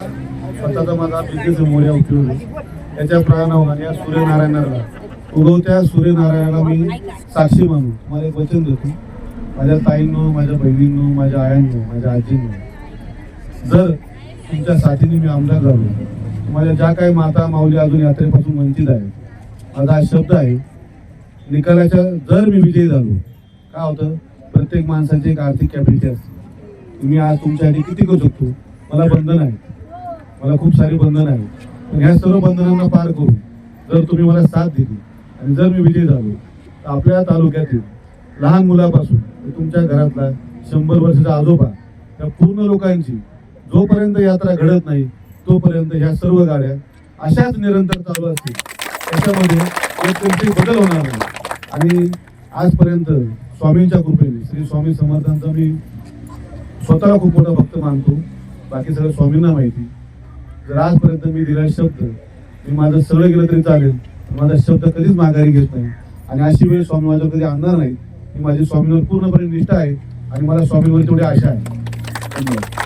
स्वतःचा माझा बिझनेस मोर्या उपयोग त्याच्या प्राणावर या सूर्यनारायणाला. उगवत्या सूर्यनारायणाला मी साक्षी मानू. मला एक वचन देतो. माझ्या ताईंनो माझ्या बहिणींनो माझ्या आयांनो माझ्या आजींनो जर तुमच्या साथीने मी आमदार झालो माझ्या ज्या काही माता माऊली अजून यात्रेपासून वंचित आहेत. माझा हा शब्द आहे निकालाच्या जर मी विजयी झालो काय होतं? प्रत्येक माणसाची एक आर्थिक कॅपॅसिटी असते. मी आज तुमच्यासाठी किती करू शकतो? मला बंधन आहेत. मला खूप सारी बंधनं आहेत. पण ह्या सर्व बंधनांना पार करून जर तुम्ही मला साथ दिली आणि जर मी विजयी झालो तर आपल्या तालुक्यातील लहान मुलापासून तुमच्या घरातला शंभर वर्षाचा आजोबा त्या पूर्ण लोकांची जोपर्यंत यात्रा घडत नाही तोपर्यंत ह्या सर्व गाड्या अशाच निरंतर चालू असतील त्याच्यामध्ये एक कोणतेही बदल होणार नाही. आणि आजपर्यंत स्वामींच्या कृपेने श्री स्वामी समर्थांचा मी स्वतःला खूप मोठा भक्त मानतो. बाकी सगळं स्वामींना माहिती. जर आजपर्यंत मी दिला शब्द मी माझं सरळ गेलं तरी चालेल माझा शब्द कधीच माघारी घेत नाही. आणि अशी वेळ स्वामी माझ्यावर कधी आणणार नाही ही माझी स्वामींवर पूर्णपणे निष्ठा आहे आणि मला स्वामींवर तेवढी आशा आहे. धन्यवाद.